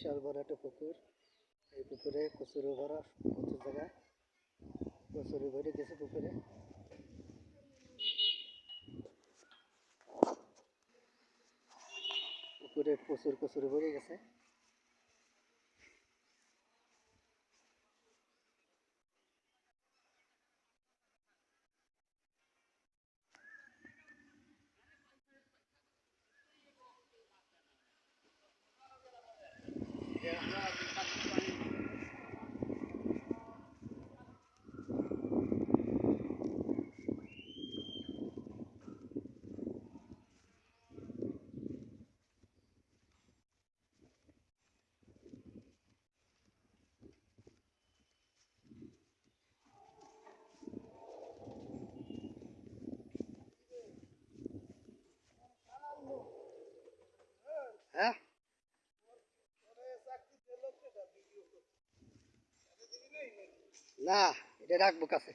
বিশাল বড় একটা পুকুর। এই পুকুরে কচুরি ভরা প্রচুর জায়গায় কচুরি ভরে গেছে পুকুরে। পুকুরে প্রচুর কচুরি ভরে গেছে হ্যাঁ না, এটা রাখব কাছে।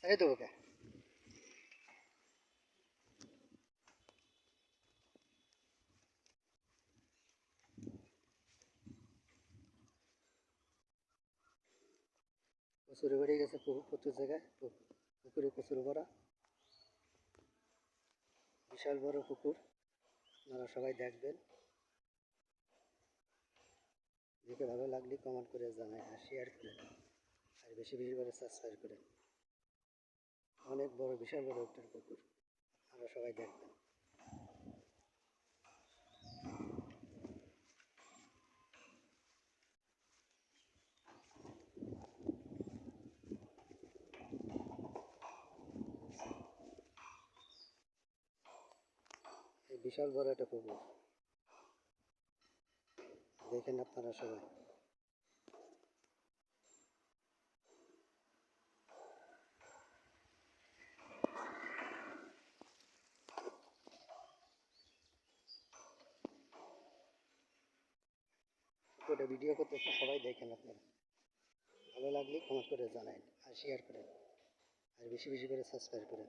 ছেড়ে দেবো কে কচুরি বেড়ে গেছে প্রচুর জায়গায়। পুকুরে কচুরি ভরা বিশাল বড় পুকুর। আপনারা সবাই দেখবেন। দেখে ভালো লাগলে কমেন্ট করে জানাই আর শেয়ার করে আর বেশি বেশি করে সাবস্ক্রাইব করে। অনেক বড়, বিশাল বড় একটা পুকুর। আপনারা সবাই দেখবেন বিশাল বড় একটা পুকুর। দেখেন আপনারা সবাই। পুকুরে ভিডিও করতেছে সবাই দেখেন আপনারা। ভালো লাগলে কমেন্ট করে জানাই আর শেয়ার করেন। আর বেশি বেশি করে সাবস্ক্রাইব করেন।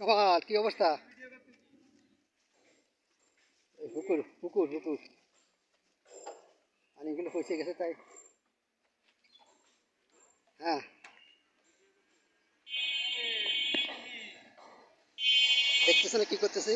কামাল কি অবস্থা? পুকুর পুকুর পুকুর। পানিগুলো পচে গেছে তাই। হ্যাঁ। দেখতেছে কি করতেছে?